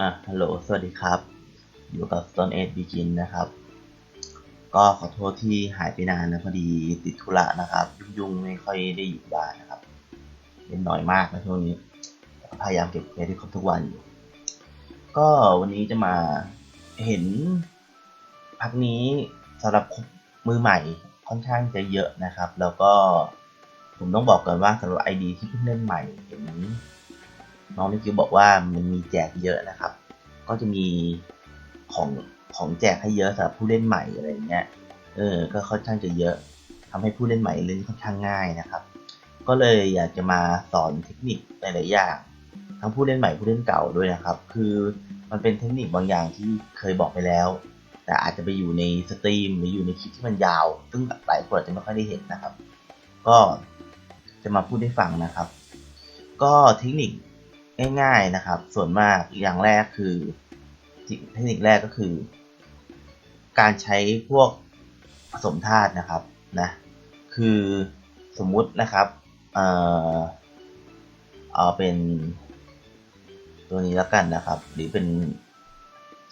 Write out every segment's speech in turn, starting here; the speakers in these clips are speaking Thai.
อะฮัลโหล สวัสดีครับ อยู่กับ Stone Age Begin นะครับ ก็ขอโทษที่หายไปนานนะ พอดีติดธุระนะครับ ยุ่งๆ ไม่ค่อยได้อยู่บ้านนะครับ เป็นน้อยมากนะช่วงนี้ พยายามเก็บเกมที่ครบทุกวันอยู่ ก็วันนี้จะมาเห็นพักนี้สำหรับมือใหม่ค่อนข้างจะเยอะนะครับ แล้วก็ผมต้องบอกก่อนว่าสำหรับ ID ที่เพิ่งเล่นใหม่เห็น น้องนิคิวบอกว่ามันมีแจกเยอะนะครับ ก็จะมีของของแจกให้เยอะสำหรับผู้เล่นใหม่อะไรอย่างเงี้ย เออ ก็ค่อนข้างจะเยอะทำให้ผู้เล่นใหม่เล่นค่อนข้างง่ายนะครับ ก็เลยอยากจะมาสอนเทคนิคหลายๆอย่างทั้งผู้เล่นใหม่ผู้เล่นเก่าด้วยนะครับ คือมันเป็นเทคนิคบางอย่างที่เคยบอกไปแล้ว แต่อาจจะไปอยู่ในสตรีมหรืออยู่ในคลิปที่มันยาว ซึ่งหลายคนอาจจะไม่ค่อยได้เห็นนะครับ ก็จะมาพูดให้ฟังนะครับ ก็เทคนิค ง่ายๆนะครับ ส่วนมากอย่างแรกคือเทคนิคแรกก็คือ การใช้พวกผสมธาตุนะครับนะคือสมมุตินะครับเอ่อเอาเป็นตัวนี้แล้วกันนะครับ หรือเป็น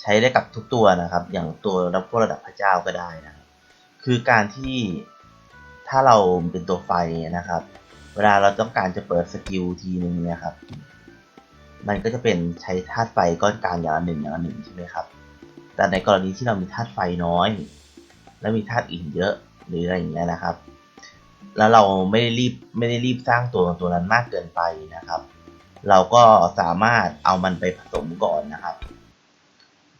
ใช้ได้กับทุกตัวนะครับ อย่างตัวรับพวกระดับพระเจ้าก็ได้นะครับคือการที่ถ้าเราเป็นตัวไฟนะครับ เวลาเราต้องการจะเปิดสกิลทีนึงเนี่ยครับ มันก็จะเป็นใช้ธาตุไฟก้อนกลางอย่างละหนึ่งอย่างละหนึ่งใช่ไหมครับ แต่ในกรณีที่เรามีธาตุไฟน้อย และมีธาตุอื่นเยอะหรืออะไรอย่างเงี้ยนะครับ แล้วเราไม่ได้รีบไม่ได้รีบสร้างตัวตัวนั้นมากเกินไปนะครับ เราก็สามารถเอามันไปผสมก่อนนะครับ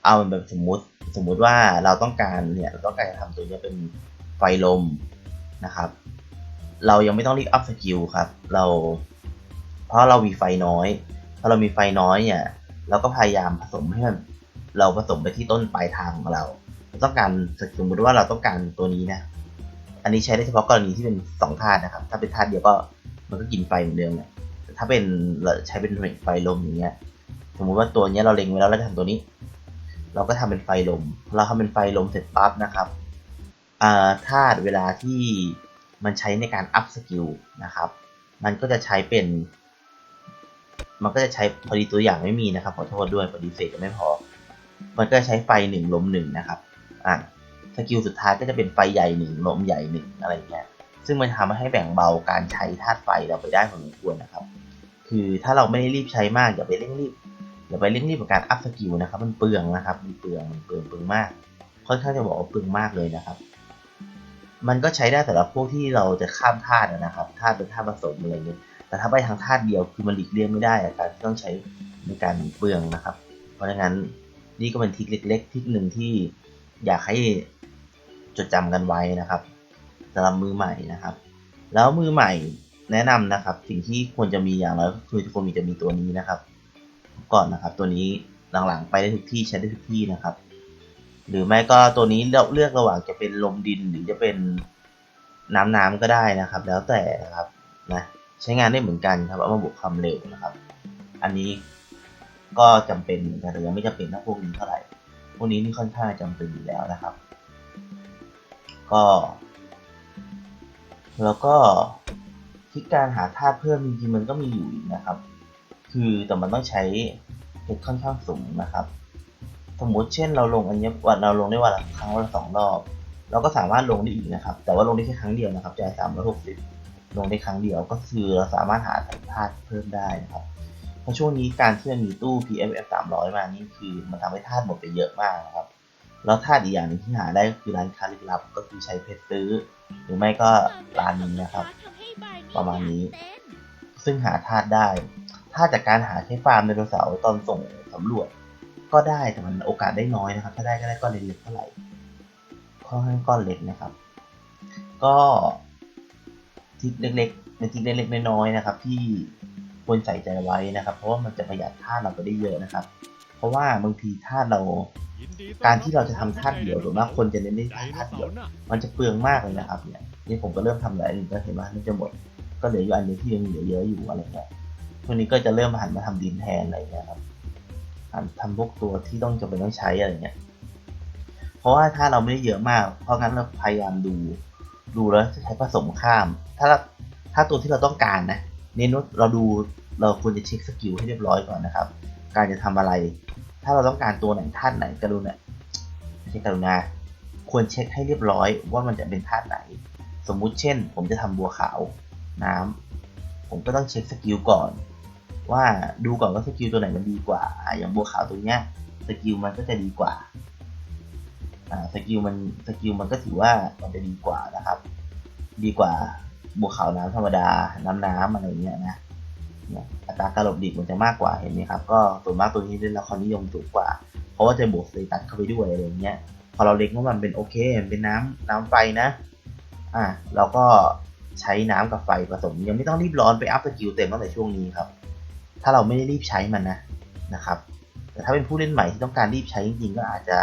เอามันแบบสมมติสมมุติว่าเราต้องการเนี่ยเราต้องการจะทำตัวนี้เป็นไฟลมนะครับ เรายังไม่ต้องรีบอัพสกิลครับ เราเพราะเรามีไฟน้อย พอเรามีไฟน้อยเนี่ยเราก็พยายามผสมให้มันเราผสมไปที่ต้นปลายทางของเราเรา ต้องการสมมติว่าเราต้องการตัวนี้นะ อันนี้ใช้ได้เฉพาะกรณีที่เป็นสองธาตุนะครับ ถ้าเป็นธาตุเดียวก็มันก็กินไฟเหมือนเดิมแหละแต่ถ้าเป็นเราใช้เป็นไฟลมอย่างเงี้ย สมมุติว่าตัวเนี้ยเราเล็งไว้แล้วเราจะทำตัวนี้ เราก็ทำเป็นไฟลม เราทำเป็นไฟลมเสร็จปั๊บนะครับธาตุเวลาที่มันใช้ในการอัพสกิลนะครับ มันก็จะใช้เป็น มันก็จะใช้พอดีตัวอย่างไม่มีนะครับขอโทษด้วยพอดีเศษจะไม่พอ มันก็จะใช้ไฟหนึ่งลมหนึ่งนะครับอะสกิลสุดท้ายก็จะเป็นไฟใหญ่หนึ่งลมใหญ่หนึ่งอะไรเงี้ยซึ่งมันทำให้แบ่งเบาการใช้ธาตุไฟเราไปได้พอสมควรนะครับ คือถ้าเราไม่ได้รีบใช้มากอย่าไปเร่งรีบอย่าไปเร่งรีบกับการอัพสกิลนะครับมันเปลืองนะครับมันเปลืองมันเปลืองเปลืองมาก ค่อนข้างจะบอกว่าเปลืองมากเลยนะครับ มันก็ใช้ได้สำหรับพวกที่เราจะข้ามธาตุนะครับธาตุเป็นธาตุผสมอะไรเงี้ย แต่ถ้าไปทางธาตุเดียวคือมันหลีกเลี่ยงไม่ได้การที่ต้องใช้ในการเปลืองนะครับ เพราะฉะนั้นนี่ก็เป็นทริคเล็ก ๆทริคหนึ่งที่อยากให้จดจำกันไว้นะครับสำหรับมือใหม่นะครับ แล้วมือใหม่แนะนำนะครับ สิ่งที่ควรจะมีอย่างไรกคือทุกคนมีจะมีตัวนี้นะครับ ก่อนนะครับ ตัวนี้หลังๆไปได้ทุกที่ใช้ได้ทุกที่นะครับ หรือไม่ก็ตัวนี้เราเลือกระหว่างจะเป็นลมดินหรือจะเป็นน้ำน้ำก็ได้นะครับ แล้วแต่นะครับนะ ใช้งานได้เหมือนกันครับเอามาบวกความเร็วนะครับ อันนี้ก็จำเป็นเหมือนกันแต่ยังไม่จำเป็นถ้าพวกนี้เท่าไหร่ พวกนี้นี่ค่อนข้างจำเป็นอยู่แล้วนะครับ ก็ แล้วก็ที่การหาธาตุเพิ่มจริงๆมันก็มีอยู่นะครับ คือแต่มันต้องใช้เพชรค่อนข้างสูงนะครับ สมมุติเช่นเราลงอันนี้วันเราลงได้วันละครั้งวันละสองรอบ เราก็สามารถลงได้อีกนะครับ แต่ว่าลงได้แค่ครั้งเดียวนะครับจ่ายสามร้อยหกสิบ ลงได้ครั้งเดียวก็คือเราสามารถหาธาตุเพิ่มได้นะครับเพราะช่วงนี้การที่มันมีตู้ PMF 300 มานี่คือมันทำให้ธาตุหมดไปเยอะมากนะครับ แล้วธาตุอีกอย่างนึงที่หาได้ก็คือร้านค้าลึกลับก็คือใช้เพชรซื้อ หรือไม่ก็ร้านนี้นะครับ ประมาณนี้ ซึ่งหาธาตุได้ถ้าจากการหาใช้ฟาร์มไดโนเสาร์ตอนส่งสำรวจก็ได้แต่มันโอกาสได้น้อยนะครับ ถ้าได้ก็ได้ก้อนเล็กๆเท่าไหร่ค่อนข้างก้อนเล็กนะครับ ก็ ทิศเล็กๆในทิศเล็กๆน้อยๆนะครับ ที่ควรใส่ใจไว้นะครับ เพราะว่ามันจะประหยัดธาตุเราไปได้เยอะนะครับ เพราะว่าบางทีธาตุเราการที่เราจะทำธาตุเดียวหรือว่าคนจะเน้นได้ธาตุเดียวมันจะเปลืองมากเลยนะครับเนี่ยนี่ผมก็เริ่มทำหลายอันก็เห็นว่ามันจะหมดก็เหลืออยู่อันนึงที่ยังเหลือเยอะอยู่อะไรเงี้ยช่วงนี้ก็จะเริ่มหันมาทำดินแทนอะไรเงี้ยครับหันทำพวกตัวที่ต้องจำเป็นต้องใช้อะไรเงี้ยเพราะว่าถ้าเราไม่ได้เยอะมาก เพราะงั้นเราพยายามดู ดูแล้วจะใช้ผสมข้าม ถ้าถ้าตัวที่เราต้องการนะเน้นว่าเราดูเราควรจะเช็คสกิลให้เรียบร้อยก่อนนะครับ การจะทำอะไร ถ้าเราต้องการตัวไหนธาตุไหนกรุณาไม่ใช่กรุณาควรเช็คให้เรียบร้อยว่ามันจะเป็นธาตุไหน สมมุติเช่น ผมจะทำบัวขาวน้ำผมก็ต้องเช็คสกิลก่อน ว่าดูก่อนว่าสกิลตัวไหนมันดีกว่า อย่างบัวขาวตัวเนี้ยสกิลมันก็จะดีกว่า สกิลมันสกิลมันก็ถือว่ามันจะดีกว่านะครับ ดีกว่าบัวขาวน้ำธรรมดา น้ำน้ำอะไรเงี้ยนะเนี่ยอัตราการหลบหลีกมันจะมากกว่าเห็นไหมครับ ก็ส่วนมากตัวนี้ได้รับความนิยมสูงกว่า เพราะว่าจะบวกสเตตัสเข้าไปด้วยอะไรเงี้ย พอเราเล็งว่ามันเป็นโอเคมันเป็นน้ำน้ำไฟนะ อะเราก็ใช้น้ำกับไฟผสม ยังไม่ต้องรีบร้อนไปอัพสกิลเต็มตั้งแต่ช่วงนี้ครับ ถ้าเราไม่ได้รีบใช้มันนะนะครับ แต่ถ้าเป็นผู้เล่นใหม่ที่ต้องการรีบใช้จริงๆก็อาจจะ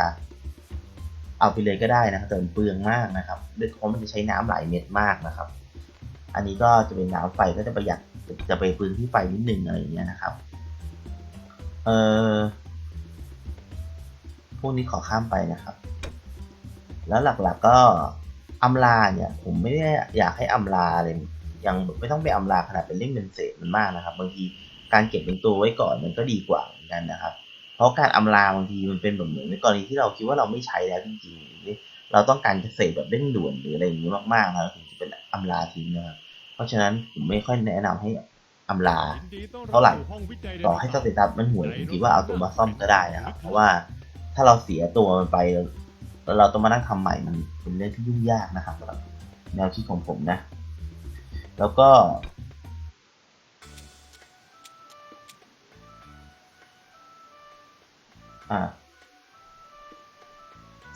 เอาไปเลยก็ได้นะครับแต่มันเปลืองมากนะครับด้วยเพราะมันจะใช้น้ำหลายเม็ดมากนะครับ อันนี้ก็จะเป็นน้ำไฟก็จะประหยัดจะไปพื้นที่ไฟนิดหนึ่งอะไรอย่างเงี้ยนะครับ เออพวกนี้ขอข้ามไปนะครับ แล้วหลักๆก็อำลาเนี่ย ผมไม่ได้อยากให้อำลาเลยยังไม่ต้องไปอำลาขนาดเป็นเล่มเป็นเศษมันมากนะครับ บางทีการเก็บเป็นตัวไว้ก่อนมันก็ดีกว่าเหมือนกันนะครับ เพราะการอำลาบางทีมันเป็นแบบเหมือนในกรณีที่เราคิดว่าเราไม่ใช้แล้วจริงๆหรือเราต้องการจะเสกแบบเร่งด่วนหรืออะไรอย่างนี้มากๆนะถึงจะเป็นอำลาทิ้งนะครับเพราะฉะนั้นผมไม่ค่อยแนะนำให้อำลาเท่าไหร่ต่อให้สเตตัสมันห่วยผมคิดว่าเอาตัวมาซ่อมก็ได้นะครับเพราะว่าถ้าเราเสียตัวมันไปแล้วเราต้องมานั่งทำใหม่มันเป็นเรื่องที่ยุ่งยากนะครับสำหรับแนวคิดของผมนะ แล้วก็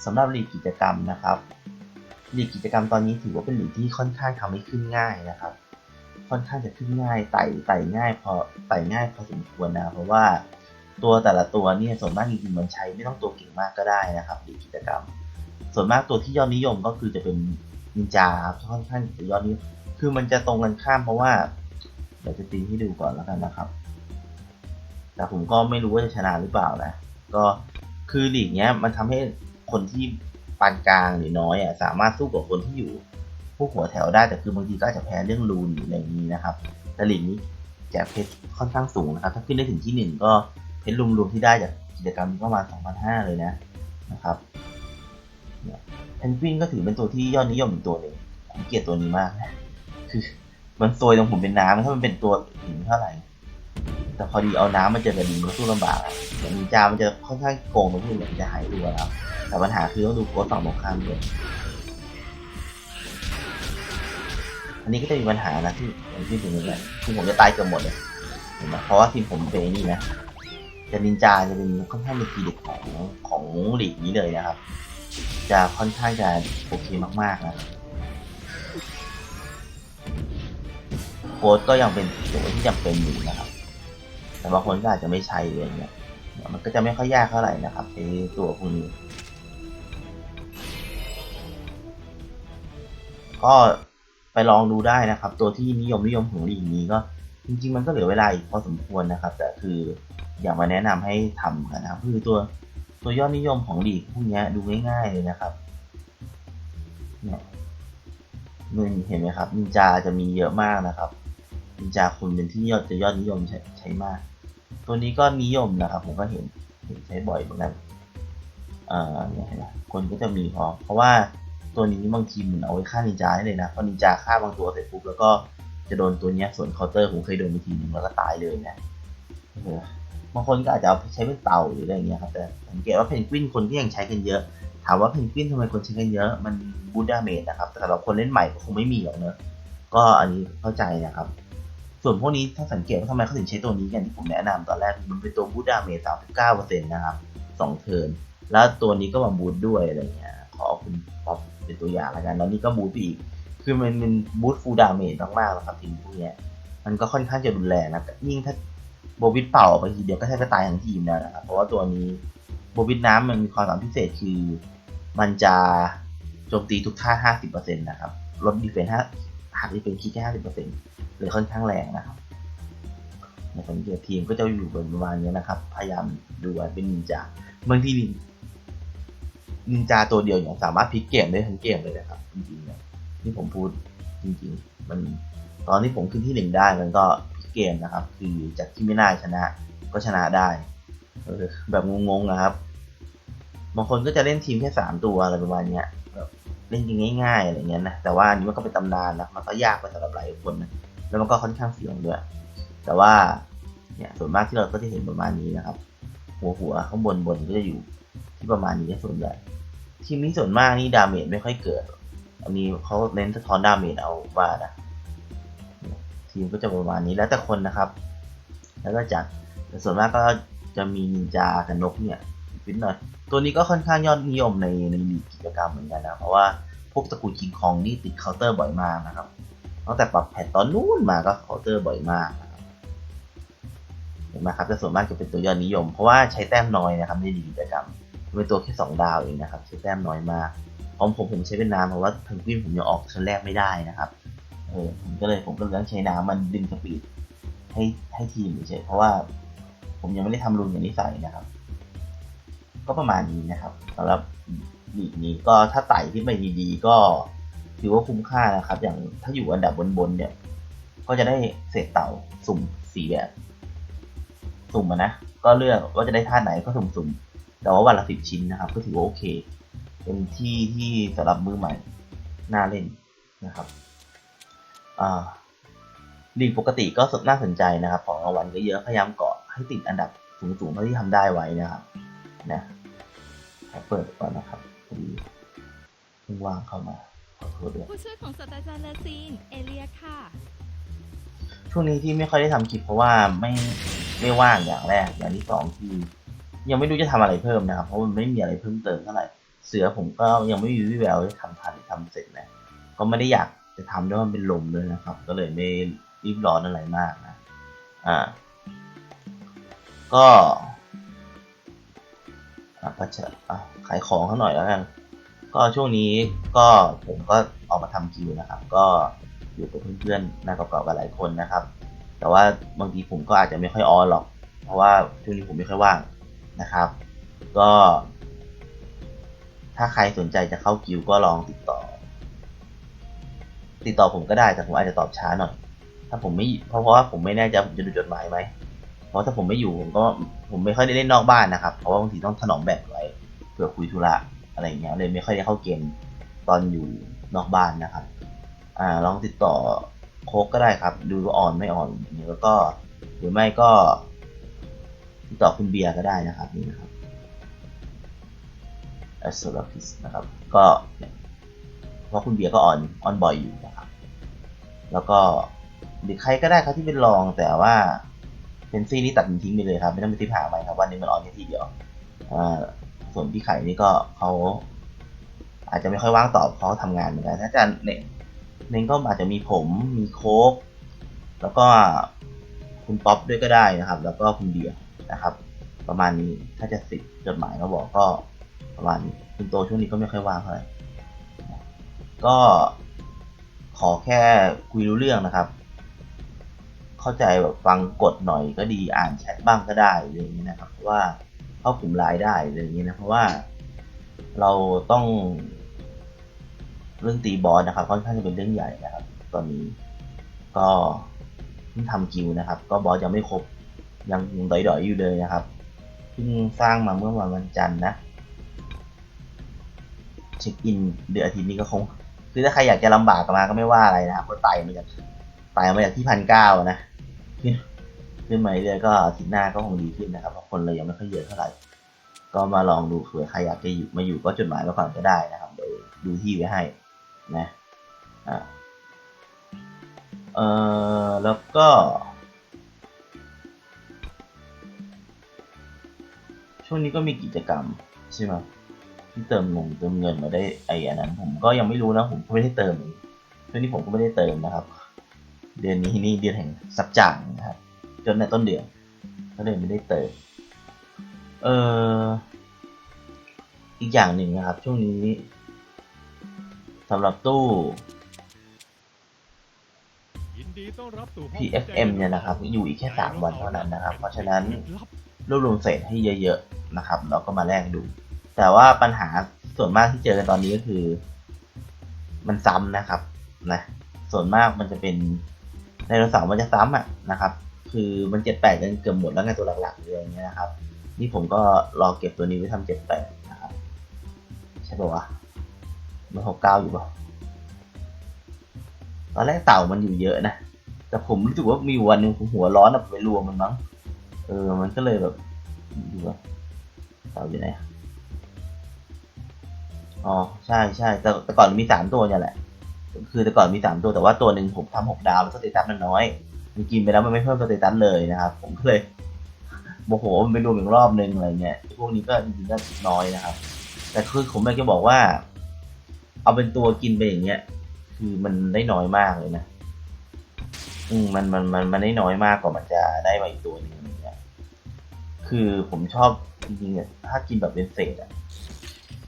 สำหรับหลีกกิจกรรมนะครับหลีกกิจกรรมตอนนี้ถือว่าเป็นหลีกที่ค่อนข้างทำให้ขึ้นง่ายนะครับ ค่อนข้างจะขึ้นง่ายไต่ไต่ง่ายพอไต่ง่ายพอสมควรนะเพราะว่าตัวแต่ละตัวเนี่ยส่วนมากจริงๆมันใช้ไม่ต้องตัวเก่งมากก็ได้นะครับหลีกกิจกรรม ส่วนมากตัวที่ยอดนิยมก็คือจะเป็นนินจาครับค่อนข้างจะยอดนิยมคือมันจะตรงกันข้ามเพราะว่าเดี๋ยวจะตีให้ดูก่อนแล้วกันนะครับ แต่ผมก็ไม่รู้ว่าจะชนะหรือเปล่านะ ก็คือหลีกเนี้ยมันทำให้คนที่ปานกลางหรือน้อยอะสามารถสู้กับคนที่อยู่พวกหัวแถวได้แต่คือบางทีก็อาจจะแพ้เรื่องรูนอะไรอย่างนี้นะครับแต่ลีกนี้แจกเพชรค่อนข้างสูงนะครับ ถ้าขึ้นได้ถึงที่หนึ่งก็เพชรรวมๆที่ได้จากกิจกรรมนี้ประมาณ2,500เลยนะนะครับเพนกวินก็ถือเป็นตัวที่ยอดนิยมอีกตัวหนึ่งผมเกลียดตัวนี้มากนะคือมันซวยตรงผมเป็นน้ำถ้ามันเป็นตัวหินเท่าไหร่ แต่พอดีเอาน้ำมาเจอกับดินมันสู้ลำบากอะอย่างนินจามันจะค่อนข้างโกงตรงที่เหมือนจะหายตัวแล้วแต่ปัญหาคือต้องดูโค้ดฝั่งตรงข้ามด้วยอันนี้ก็จะมีปัญหานะที่อย่างที่ผมบอกคือผมจะตายเกือบหมดเลยเห็นไหมเพราะว่าทีมผมเป็นนี่นะจะนินจาจะเป็นค่อนข้างเป็นทีเด็ดของของหลีกนี้เลยนะครับ จะค่อนข้างจะโอเคมากๆนะโค้ดก็ยังเป็นตัวที่จำเป็นอยู่นะครับ แต่บางคนก็อาจจะไม่ใช่เลยองเงี้ยมันก็จะไม่ค่อยยากเท่าไหร่นะครับไอตัวพวกนี้ ก็ไปลองดูได้นะครับ ตัวที่นิยมนิยมของลีกนี้ก็จริงๆ มันก็เหลือเวลาอีกพอสมควรนะครับ แต่คืออยากมาแนะนำให้ทำกันนะครับคือตัวตัวยอดนิยมของลีกพวกนี้ดูง่ายๆเลยนะครับเนี่ยนี่เห็นไหมครับนินจาจะมีเยอะมากนะครับนินจาคุณเป็นที่ยอดจะยอดนิยมใช้ใช้มาก ตัวนี้ก็นิยมนะครับผมก็เห็นเห็นใช้บ่อยเหมือนกันอ่าเนี่ยนไหมคนก็จะมีพอเพราะว่าตัวนี้บางทีมันเอาไว้ฆ่านินจาได้เลยนะพราะนินจาฆ่าบางตัวเสร็จปุ๊บแล้วก็จะโดนตัวนี้ส่วนเคาน์เตอร์ผมเคยโดนไปทีนึงแล้วก็ตายเลยนะเออบางคนก็อาจจะเอาใช้เป็นเต่าหรืออะไรเงี้ยครับแต่สังเกตว่าเพนกวินคนก็ยังใช้กันเยอะ ถามว่าเพนกวินทำไมคนใช้กันเยอะมันบูดาเมจนะครับแต่สำหรับคนเล่นใหม่ก็คงไม่มีหรอกเนอะก็อันนี้เข้าใจนะครับ ส่วนพวกนี้ถ้าสังเกตว่าทำไมเขาถึงใช้ตัวนี้กันที่ผมแนะนำตอนแรกมันเป็นตัวบูดดาเมจสามสิบเก้าเปอร์เซ็นต์นะครับสองเทิร์นแล้วตัวนี้ก็มาบูดด้วยอะไรเงี้ยขอคุณป๊อปเป็นตัวอย่างแล้วกันแล้วนี่ก็บูดอีก คือมันเป็นบูดฟูดาเมจมากๆแล้วครับทีมพวกนี้มันก็ค่อนข้างจะรุนแรงนะยิ่งถ้าโบวิดเป่าไปทีเดียวก็แทบจะตายทั้งทีมแล้วนะครับเพราะว่าตัวนี้โบวิดน้ำมันมีความสามารถพิเศษคือ มันจะโจมตีทุกท่า 50%นะครับลดดีเฟนต์ห้าหักดีเฟนต์คิดแค่50%เเลยค่อนข้างแรงนะครับในสังเกตทีมก็จะอยู่บนประมาณนี้นะครับ พยายามดูว่าเป็นนินจาบางทีนินจาตัวเดียวอย่างสามารถพลิกเกมได้ทั้งเกมเลยนะครับจริงๆนะที่ผมพูดจริงๆ มันตอนที่ผมขึ้นที่หนึ่งได้มันก็พลิกเกมนะครับ คือจากที่ไม่น่าชนะก็ชนะได้แบบงงๆนะครับบางคนก็จะเล่นทีมแค่สามตัวอะไรประมาณเนี้ยแบบเล่นกันง่ายๆอะไรเงี้ยนะแต่ว่านนี้มันก็เป็นตำนานนะมันก็ยากไปสำหรับหลายคนนะ แล้วมันก็ค่อนข้างเสี่ยงด้วย แต่ว่าเนี่ยส่วนมากที่เราก็จะเห็นประมาณนี้นะครับ หัวหัวข้างบนบนก็จะอยู่ที่ประมาณนี้ส่วนใหญ่ทีมนี้ส่วนมากนี่ดาเมจไม่ค่อยเกิด อันนี้เขาเน้นสะท้อนดาเมจเอาว่านะทีมก็จะประมาณนี้แล้วแต่คนนะครับ แล้วก็จัดแต่ส่วนมากก็จะมีนินจากับนกเนี่ยฟิตหน่อยตัวนี้ก็ค่อนข้างยอดนิยมในในลีกกิจกรรมเหมือนกันนะเพราะว่าพวกตระกูลคิงคองนี่ติดเคาน์เตอร์บ่อยมากนะครับ ตั้งแต่ปรับแพทตอนนู้นมาก็เคาน์เตอร์บ่อยมากเห็นไหมครับแต่ส่วนมากจะเป็นตัวยอดนิยม เพราะว่าใช้แต้มน้อยนะครับในลีกิจกรรมเป็นตัวแค่สองดาวเองนะครับ ใช้แต้มน้อยมากของผมผมใช้เป็นน้ำเพราะว่าเพนกวินผมยังออกชั้นแรกไม่ได้นะครับเออผมก็เลยผมก็เลยต้องใช้น้ำมันดึงสปีดให้ให้ทีมเฉยเพราะว่าผมยังไม่ได้ทำรุนอย่างนี้ใส่นะครับ ก็ประมาณนี้นะครับสำหรับลีกนี้ก็ถ้าไต่ขึ้นไปดีๆก็ ถือว่าคุ้มค่านะครับ อย่างถ้าอยู่อันดับบนๆเนี่ย ก็จะได้เศษเต่าสุ่มสี่แบบสุ่มนะ ก็เลือกว่าจะได้ท่าไหนก็สุ่มๆ แต่ว่าวันละสิบชิ้นนะครับ ก็ถือว่าโอเค เป็นที่ที่สำหรับมือใหม่ น่าเล่นนะครับอ่าลีกปกติก็สน่าสนใจนะครับ ของรางวัลก็เยอะ พยายามเกาะให้ติดอันดับสูงๆเท่าที่ทำได้ไว้นะครับ นะเปิดก่อนนะครับพอดีเพิ่งวางเข้ามา ผู้ช่วยของศาสตราจารย์เลอซีน เอเลียค่ะ ช่วงนี้ที่ไม่ค่อยได้ทำคลิปเพราะว่าไม่ไม่ว่างอย่างแรก อย่างที่สองคือยังไม่รู้จะทำอะไรเพิ่มนะครับ เพราะมันไม่มีอะไรเพิ่มเติมเท่าไหร่ เสือผมก็ยังไม่มีวิแววจะทำทันทำเสร็จนะก็ไม่ได้อยากจะทำด้วยมันเป็นลมเลยนะครับ ก็เลยไม่รีบร้อนอะไรมากนะ อ่า ก็อะก็จะอะขายของเขาหน่อยแล้วกัน ก็ช่วงนี้ก็ผมก็ออกมาทำคิวนะครับ ก็อยู่กับเพื่อนๆหน้าเก่าๆกันหลายคนนะครับ แต่ว่าบางทีผมก็อาจจะไม่ค่อยออนหรอก เพราะว่าช่วงนี้ผมไม่ค่อยว่างนะครับ ก็ ถ้าใครสนใจจะเข้าคิวก็ลองติดต่อ ติดต่อผมก็ได้แต่ผมอาจจะตอบช้าหน่อย ถ้าผมไม่เพราะเพราะว่าผมไม่แน่ใจผมจะดูจดหมายไหมเพราะถ้าผมไม่อยู่ผมก็ผมไม่ค่อยได้เล่นนอกบ้านนะครับ เพราะว่าบางทีต้องถนอมแบตไว้เผื่อคุยธุระ อะไรเงี้ยเลยไม่ค่อยได้เข้าเกมตอนอยู่นอกบ้านนะครับ อ่าลองติดต่อโคกก็ได้ครับ ดูว่าอ่อนไม่อ่อนอย่างนี้แล้วก็หรือไม่ก็ติดต่อคุณเบียร์ก็ได้นะครับนี่นะครับ a s o l a p i s นะครับ ก็เพราะคุณเบียร์ก็อ่อนอ่อนบ่อยอยู่นะครับ แล้วก็หรือใครก็ได้ครับที่เป็นรองแต่ว่าเป็นซี่นี่ตัดทิ้งไปเลยครับ ไม่ต้องไปติดหาใหม่ครับวันนึงมันออนแค่ทีเดียวอ่า ส่วนพี่ไข่นี่ก็เขาอาจจะไม่ค่อยว่างตอบเขาทำงานเหมือนกันถ้าจะเน้นเน้นก็อาจจะมีผมมีโค้กแล้วก็คุณป๊อปด้วยก็ได้นะครับ แล้วก็คุณเบียร์นะครับ ประมาณนี้ถ้าจะสิบจดหมายมาบอกก็ประมาณนี้คุณโตช่วงนี้ก็ไม่ค่อยว่างเท่าไหร่ก็ขอแค่คุยรู้เรื่องนะครับ เข้าใจแบบฟังกดหน่อยก็ดีอ่านแชทบ้างก็ได้อะไรอย่างนี้นะครับเพราะว่า เข้ากลุ่มไลน์ได้อะไรอย่างนี้นะเพราะว่าเราต้องเรื่องตีบอสนะครับค่อนข้างจะเป็นเรื่องใหญ่นะครับ ตอนนี้ก็เพิ่งทำคิวนะครับ ก็บอสยังไม่ครบยังยังดอยๆอยู่เลยนะครับเพิ่งสร้างมาเมื่อวันวันจันทร์นะเช็คอินเดือนอาทิตย์นี้ก็คง คือถ้าใครอยากจะลำบากกันมาก็ไม่ว่าอะไรนะครับก็ไต่มาจากไต่มาจากที่พันเก้านะ ขึ้นมาเรื่อยๆก็อาทิตย์หน้าก็คงดีขึ้นนะครับเพราะคนเรายังไม่ค่อยเยอะเท่าไหร่ ก็มาลองดูเผื่อใครอยากจะอยู่มาอยู่ก็จดหมายมาก่อนก็ได้นะครับเดี๋ยวดูที่ไว้ให้นะอ่าเออแล้วก็ช่วงนี้ก็มีกิจกรรมใช่ไหมที่เติมเงินเติมเงินมาได้ไอ้อันนั้น ผมก็ยังไม่รู้นะผมก็ไม่ได้เติมช่วงนี้ผมก็ไม่ได้เติมนะครับ เดือนนี้นี่เดือนแห่งสับจ่างนะครับ นในต้นเดือนก็เลยไม่ได้เติมเอ่ออีกอย่างหนึ่งนะครับ ช่วงนี้สำหรับตู้ PFM เนี่ยนะครับ อยู่อีกแค่ 3 วันเท่านั้นนะครับ เพราะฉะนั้นรวบรวมเศษให้เยอะๆนะครับแล้วก็มาแลกดู แต่ว่าปัญหาส่วนมากที่เจอกันตอนนี้ก็คือ มันซ้ำนะครับนะส่วนมากมันจะเป็นไดโนสาร์มันจะซ้ำอะนะครับ คือมันเจ็ดแปดกันเกือบหมดแล้วไงตัวหลักๆเลยอย่างเงี้ยนะครับ นี่ผมก็รอเก็บตัวนี้ไว้ทำเจ็ดแปดนะครับใช่ป่าวะมันหกเก้าอยู่ป่ะตอนแรกเต่ามันอยู่เยอะนะ แต่ผมรู้สึกว่ามีวันหนึ่งผมหัวร้อนอะไปรวมมันมั้งเออ มันก็เลยแบบดูว่าเต่าอยู่ไหนอ๋อใช่ใช่แต่แต่ก่อนมีสามตัวเนี่ยแหละ คือแต่ก่อนมีสามตัวแต่ว่าตัวหนึ่งผมทำหกดาวแล้วสเตตัสมันน้อย มันกินไปแล้วมันไม่เพิ่มสเตตัสเลยนะครับ ผมก็เลยโมโหมันไปรวมอีกรอบนึงอะไรเงี้ยพวกนี้ก็จริงๆก็น้อยนะครับ แต่คือผมอยากจะบอกว่า เอาเป็นตัวกินไปอย่างเงี้ย คือมันได้น้อยมากเลยนะอืมมันมันมันมันได้น้อยมากกว่ามันจะได้มาอีกตัวหนึงอย่างเงี้ยคือผมชอบจริงๆเนี่ยถ้ากินแบบเป็นเศษอะ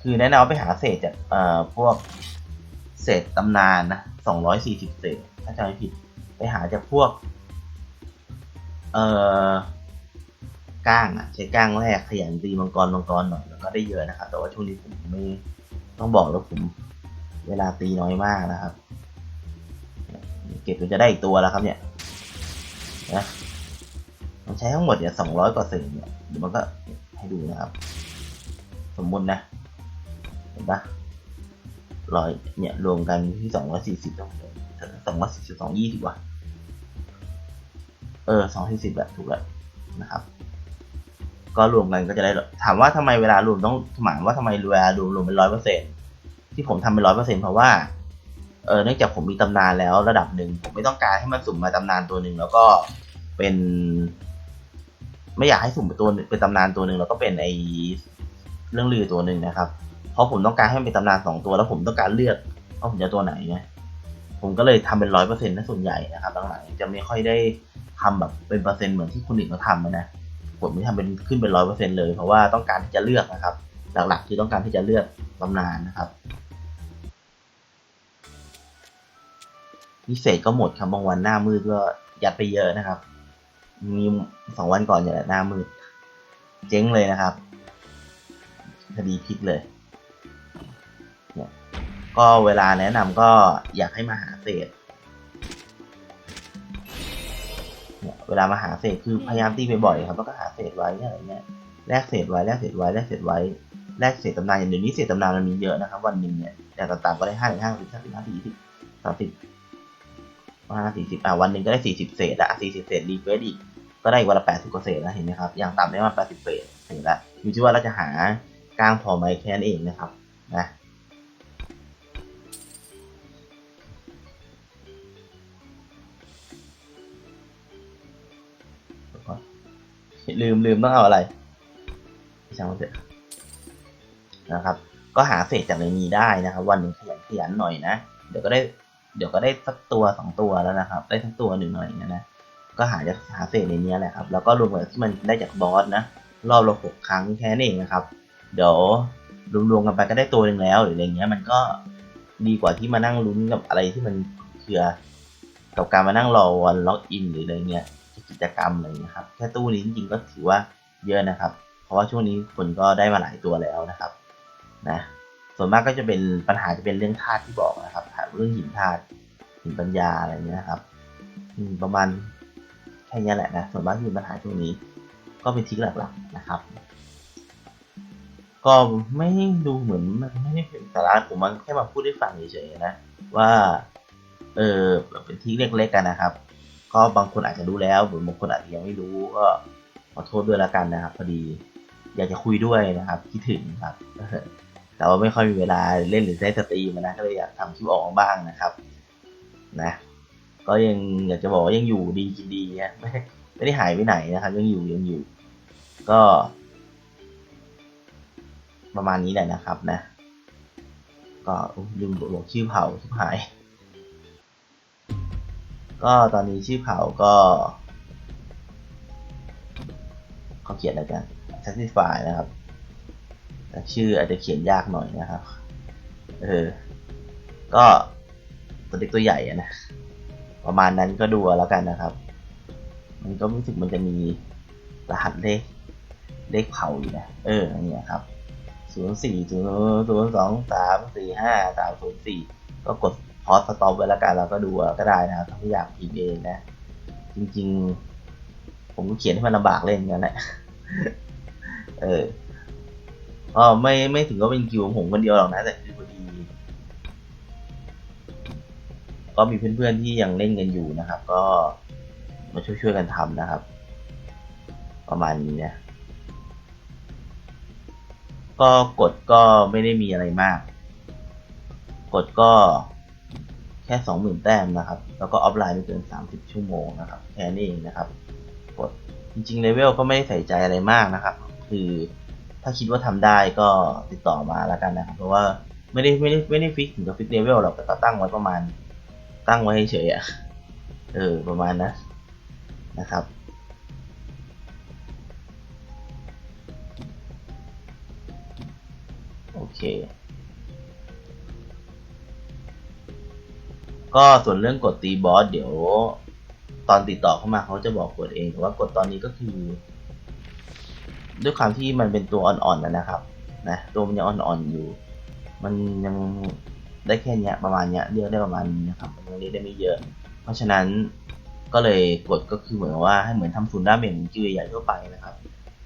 คือแนะนำไปหาเศษจากเอ่อพวกเศษตำนานนะสองร้อยสี่สิบเศษถ้าจำไม่ผิด ไปหาจากพวก เอ่อก้างอะใช้ก้างแรกขยันตีมังกรมังกรหน่อยแล้วก็ได้เยอะนะครับ แต่ว่าช่วงนี้ผมไม่ต้องบอกแล้วผม เวลาตีน้อยมากนะครับ เก็บจนจะได้อีกตัวแล้วครับเนี่ยนะมันใช้ทั้งหมดเนี่ยสองร้อยกว่าเศษเนี่ยเดี๋ยวมันก็ให้ดูนะครับ สมมุตินะเห็นปะร้อยเนี่ยรวมกันที่สองร้อยสี่สิบสองสองร้อยสี่สิบสองยี่สิบว่ะ เออสองสี่สิบแบบถูกแล้วนะครับ ก็รวมกันก็จะได้ถามว่าทำไมเวลารวมต้องถามว่าทำไมเวลารวมรวมเป็นร้อยเปอร์เซ็นที่ผมทำเป็นร้อยเปอร์เซ็นเพราะว่าเออเนื่องจากผมมีตำนานแล้วระดับหนึ่งผมไม่ต้องการให้มันสุ่มมาตำนานตัวหนึ่งแล้วก็เป็น ไม่อยากให้สุ่มเป็นตัวเป็นตำนานตัวหนึ่งแล้วก็เป็นไอเรื่องลือตัวหนึ่งนะครับ เพราะผมต้องการให้มันเป็นตำนานสองตัวแล้วผมต้องการเลือกว่าผมจะตัวไหนไง ผมก็เลยทำเป็นร้อยเปอร์เซ็นต์นะส่วนใหญ่นะครับหลังๆจะไม่ค่อยได้ทำแบบเป็นเปอร์เซ็นต์เหมือนที่คนอื่นเขาทำนะผมไม่ทำเป็นขึ้นเป็นร้อยเปอร์เซ็นต์เลย เพราะว่าต้องการที่จะเลือกนะครับ หลักๆคือต้องการที่จะเลือกตำนานนะครับพิเศษก็หมดครับบางวันหน้ามืดก็ยัดไปเยอะนะครับ มีสองวันก่อนอย่างหน้ามืด เจ๊งเลยนะครับคดีพลิกเลย ก็เวลาแนะนำก็อยากให้มาหาเศษเนี่ยเวลามาหาเศษคือพยายามตีบ่อยๆครับแล้วก็หาเศษไว้อะไรเงี้ยแลกเศษไว้แลกเศษไว้แลกเศษไว้แลกเศษตำนานอย่างเดี๋ยวนี้เศษตำนานมันมีเยอะนะครับ วันหนึ่งเนี่ยแต่ต่างๆก็ได้ห้าถึงห้าสิบห้าสิบห้าสี่สิบสามสิบห้าสี่สิบอะวันหนึ่งก็ได้สี่สิบเศษละสี่สิบเศษรีเฟรชอีกก็ได้อีกวันละแปดสิบกว่าเศษแล้วเห็นไหมครับอย่างต่ำได้มาแปดสิบเศษเห็นละอยู่ที่ว่าเราจะหากลางพอไหมแค่นั้นเองนะครับนะ ลืมลืมต้องเอาอะไรช่างมันเถอะนะครับ ก็หาเศษจากในนี้ได้นะครับ วันหนึ่งขยันขยันหน่อยนะ เดี๋ยวก็ได้ เดี๋ยวก็ได้สักตัวสองตัวแล้วนะครับ ได้ทั้งตัวหนึ่งอะไรอย่างเงี้ยนะ ก็หาจากหาเศษในนี้แหละครับ แล้วก็รวมกับที่มันได้จากบอสนะ รอบละหกครั้งแค่นั้เองนะครับ เดี๋ยวรวมๆกันไปก็ได้ตัวหนึ่งแล้วหรืออะไรเงี้ย มันก็ดีกว่าที่มานั่งลุ้นกับอะไรที่มันเคือกับการมานั่งรอวันล็อกอินหรืออะไรเงี้ย กิจกรรมอะไรเงี้ยครับ แค่ตู้นี้จริงๆก็ถือว่าเยอะนะครับ เพราะว่าช่วงนี้คนก็ได้มาหลายตัวแล้วนะครับนะส่วนมากก็จะเป็นปัญหาจะเป็นเรื่องธาตุที่บอกนะครับเรื่องหินธาตุหินปัญญาอะไรเงี้ยครับประมาณแค่นี้แหละนะส่วนมากที่มีปัญหาช่วงนี้ ก็เป็นทิกหลักๆนะครับ ก็ไม่ดูเหมือนมันไม่ได้เป็นสาระผมมันแค่มาพูดให้ฟังเฉยๆนะว่าเออแบบเป็นทิกเล็กๆกันนะครับ ก็บางคนอาจจะรู้แล้วหรือบางคนอาจจะยังไม่รู้ก็ขอโทษด้วยล้วกันนะครับ พอดีอยากจะคุยด้วยนะครับคิดถึงครับ แต่ว่าไม่ค่อยมีเวลาเล่นหรือได้สตรีมนะก็เลยอยากทำคลิปออกบ้างนะครับนะก็ยังอยากจะบอกว่ายังอยู่ดีกินดีนะไม่ไม่ได้หายไปไหนนะครับ ยังอยู่ยังอยู่ ก็ ประมาณนี้แหละนะครับนะ ก็ลืมบอกชื่อเผาชิบหาย ก็ตอนนี้ชื่อเผ่าก็เขาเขียนอะไรกัน satisfy นะครับแต่ชื่ออาจจะเขียนยากหน่อยนะครับ เออ ก็ตัวเล็กตัวใหญ่นะ ประมาณนั้นก็ดูแล้วกันนะครับ มันก็รู้สึกมันจะมีรหัสเลขเลขเผาอยู่นะ เอออันนี้ครับศูนย์สี่ศูนย์ศูนย์สองสามสี่ห้าสามศูนย์สี่ก็กด พอสต็อปไว้แล้วกันเราก็ดูอาก็ได้นะครับถ้าไม่อยากพิมพ์เองนะ จริง ๆ ผมก็เขียนให้มันลำบากเล่นกันแหละเออไม่ไม่ถึงก็เป็นคิวของผมคนเดียวหรอกนะแต่คือพอดีก็มีเพื่อนๆที่ยังเล่นกันอยู่นะครับ ก็มาช่วยๆกันทำนะครับ ประมาณนี้นะก็กดก็ไม่ได้มีอะไรมาก กดก็ ค่สองหมื่นแต้มนะครับ แล้วก็ออฟไลน์ไม่เกินสามสิบชั่วโมงนะครับแค่นี้เองนะครับกดจริงๆเลเวลก็ไม่ได้ใส่ใจอะไรมากนะครับ คือถ้าคิดว่าทำได้ก็ติดต่อมาแล้วกันนะครับ เพราะว่าไม่ได้ไม่ได้ไม่ได้ฟิกถึงกับฟิกเลเวลหรอกแต่ก็ตั้งไว้ประมาณ ตั้งไว้เฉยๆอะเออประมาณนะนะครับโอเค ก็ส่วนเรื่องกดตีบอสเดี๋ยว ตอนติดต่อเข้ามาเขาจะบอกกดเองแต่ว่ากดตอนนี้ก็คือ ด้วยความที่มันเป็นตัวอ่อนๆนะนะครับนะตัวมันยังอ่อนๆอยู่ มันยังได้แค่เนี้ยประมาณเนี้ยเรียกได้ประมาณนี้นะครับมันยังเรียกได้ไม่เยอะ เพราะฉะนั้นก็เลยกดก็คือเหมือนว่าให้เหมือนทำศูนย์ดาเมจเหมือนจิวใหญ่ทั่วไปนะครับ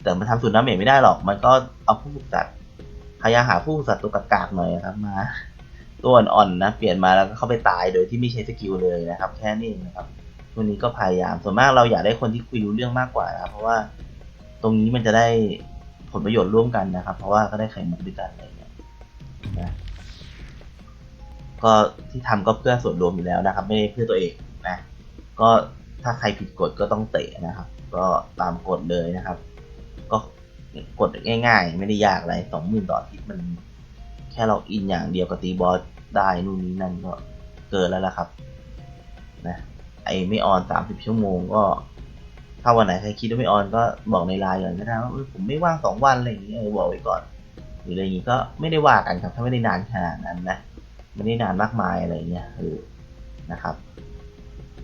แต่มันทำศูนย์ดาเมจไม่ได้หรอก มันก็เอาผู้ฝึกสัตว์พยายามหาผู้ฝึกสัตว์ตัวกากๆหน่อยนะครับมา ตัวอ่อนๆนะ เปลี่ยนมาแล้วก็เข้าไปตายโดยที่ไม่ใช้สกิลเลยนะครับ แค่นี้นะครับตัวนี้ก็พยายามส่วนมากเราอยากได้คนที่คุยรู้เรื่องมากกว่านะครับเพราะว่าตรงนี้มันจะได้ผลประโยชน์ร่วมกันนะครับ เพราะว่าก็ได้ไข่มุกด้วยกันอะไรอย่างเงี้ยนะก็ที่ทำก็เพื่อส่วนรวมอยู่แล้วนะครับ ไม่ได้เพื่อตัวเองนะก็ถ้าใครผิดกฎก็ต้องเตะนะครับ ก็ตามกฎเลยนะครับ ก็กดง่าย ๆ ไม่ได้ยากอะไรสองหมื่นต่อทิตมันแค่ล็อกอินอย่างเดียวกับตีบอส ได้นู่นนี่นั่นก็เกินแล้วล่ะครับนะไอไม่ออนสามสิบชั่วโมงก็ ถ้าวันไหนใครคิดว่าไม่ออนก็บอกในไลน์ก่อนก็ได้ว่าผมไม่ว่างสองวันอะไรอย่างเงี้ยเออบอกไว้ก่อน หรืออะไรอย่างงี้ก็ไม่ได้ว่ากันครับ ถ้าไม่ได้นานขนาดนั้นนะไม่ได้นานมากมายอะไรเงี้ยเออนะครับ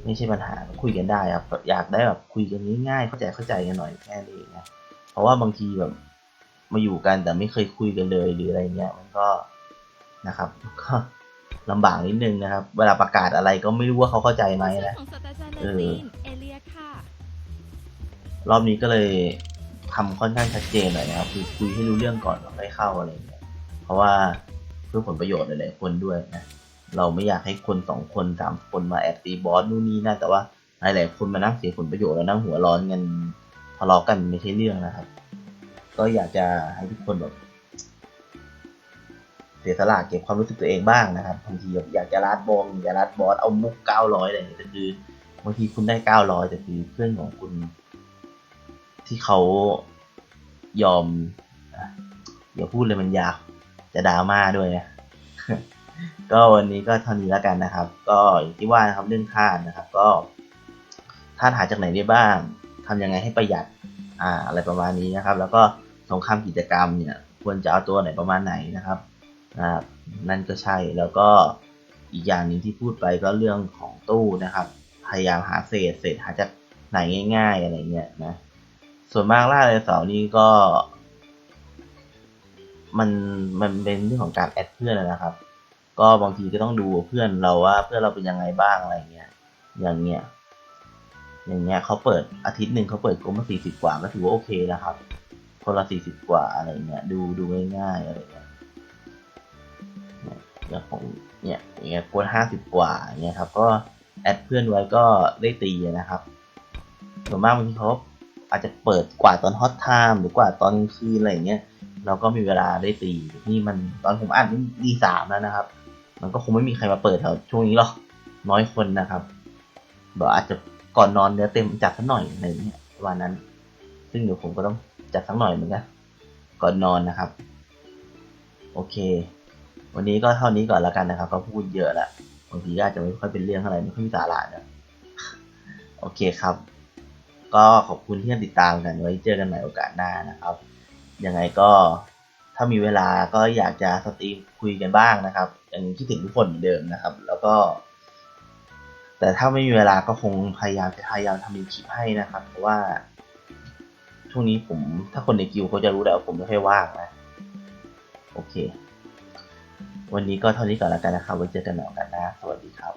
ไม่ใช่ปัญหาคุยกันได้ครับอยากได้แบบคุยกันง่ายๆเข้าใจเข้าใจกันหน่อยแค่นี้นะเพราะว่าบางทีแบบมาอยู่กันแต่ไม่เคยคุยกันเลยหรืออะไรเงี้ยมันก็นะครับก็ ลำบากนิดนึงนะครับ เวลาประกาศอะไรก็ไม่รู้ว่าเขาเข้าใจไหมชื่อนะของศาสตราจารย์เลเออซีนเอเลียค่ะรอบนี้ก็เลยทำค่อนข้างชัดเจนหน่อยนะครับคือคุยให้รู้เรื่องก่อนแล้วค่อยเข้าอะไรเงี้ยเพราะว่าเพื่อผลประโยชน์หลายๆคนด้วยนะเราไม่อยากให้คนสองคนสามคนมาแอบตีบอสนู่นนี่นั่นแต่ว่าหลายๆคนมานั่งเสียผลประโยชน์แล้วนั่งหัวร้อนกันทะเลาะกันไม่ใช่เรื่องนะครับ ก็อยากจะให้ทุกคนแบบ เสียสละเก็บความรู้สึกตัวเองบ้างนะครับบางทีอยากจะรัดบอลอยากจะรัดบอสเอามุกเก้าร้อยอะไรอย่างเงี้ยแต่คือบางทีคุณได้เก้าร้อยแต่คือเพื่อนของคุณ ที่เขายอมอย่าพูดเลยมันยาวจะดราม่าด้วยนะก็วันนี้ก็เท่านี้แล้วกันนะครับ ก็อย่างที่ว่านะครับเรื่องท่าสนะครับ ก็ท่าสหาจากไหนได้บ้างทำยังไงให้ประหยัดอ่าอะไรประมาณนี้นะครับ แล้วก็สงครามกิจกรรมเนี่ยควรจะเอาตัวไหนประมาณไหนนะครับ นะครับนั่นก็ใช่แล้วก็อีกอย่างหนึ่งที่พูดไปก็เรื่องของตู้นะครับ พยายามหาเศษเศษหาจากไหนง่าย ๆ อะไรเงี้ยนะ ส่วนมากล่าเลยเสาร์นี้ก็ มันมันเป็นเรื่องของการแอดเพื่อนนะครับ ก็บางทีก็ต้องดูเพื่อนเราว่าเพื่อนเราเป็นยังไงบ้างอะไรเงี้ย อย่างเงี้ยอย่างเงี้ยเขาเปิดอาทิตย์หนึ่งเขาเปิดกลมมาสี่สิบกว่าก็ถือว่าโอเคนะครับ คนละสี่สิบกว่าอะไรเงี้ยดูดูง่ายๆอะไรเงี้ย อย่างของเนี่ยอย่างเงี้ยกดห้าสิบกว่าเงี้ยครับก็แอดเพื่อนไว้ก็ได้ตีนะครับส่วนมากบางทีเขาอาจจะเปิดกว่าตอนฮอตไทม์หรือกว่าตอนคืนอะไรอย่างเงี้ยเราก็มีเวลาได้ตีนี่มันตอนผมอ่านนี่ดีสามแล้วนะครับ มันก็คงไม่มีใครมาเปิดแถวช่วงนี้หรอกน้อยคนนะครับเดี๋ยวอาจจะก่อนนอนเนื้อเต็มจัดสักหน่อยอะไรเงี้ยวันนั้น ซึ่งเดี๋ยวผมก็ต้องจัดสักหน่อยเหมือนกันก่อนนอนนะครับ โอเค วันนี้ก็เท่านี้ก่อนแล้วกันนะครับก็พูดเยอะละบางทีก็อาจจะไม่ค่อยเป็นเรื่องอะไรไม่ค่อยมีสาระนะโอเคครับ ก็ขอบคุณที่ติดตามกันไว้เจอกันใหม่โอกาสหน้านะครับ ยังไงก็ถ้ามีเวลาก็อยากจะสตรีมคุยกันบ้างนะครับยังคิดถึงทุกคนเหมือนเดิมนะครับ แล้วก็ แต่ถ้าไม่มีเวลาก็คงพยายามจะพยายามทำเป็นคลิปให้นะครับ เพราะว่าช่วงนี้ผมถ้าคนในกิวเขาจะรู้แหละว่าผมไม่ค่อยว่างนะโอเค วันนี้ก็เท่านี้ก่อนแล้วกันนะครับไว้เจอกันใหม่โอกาสหน้าสวัสดีครับ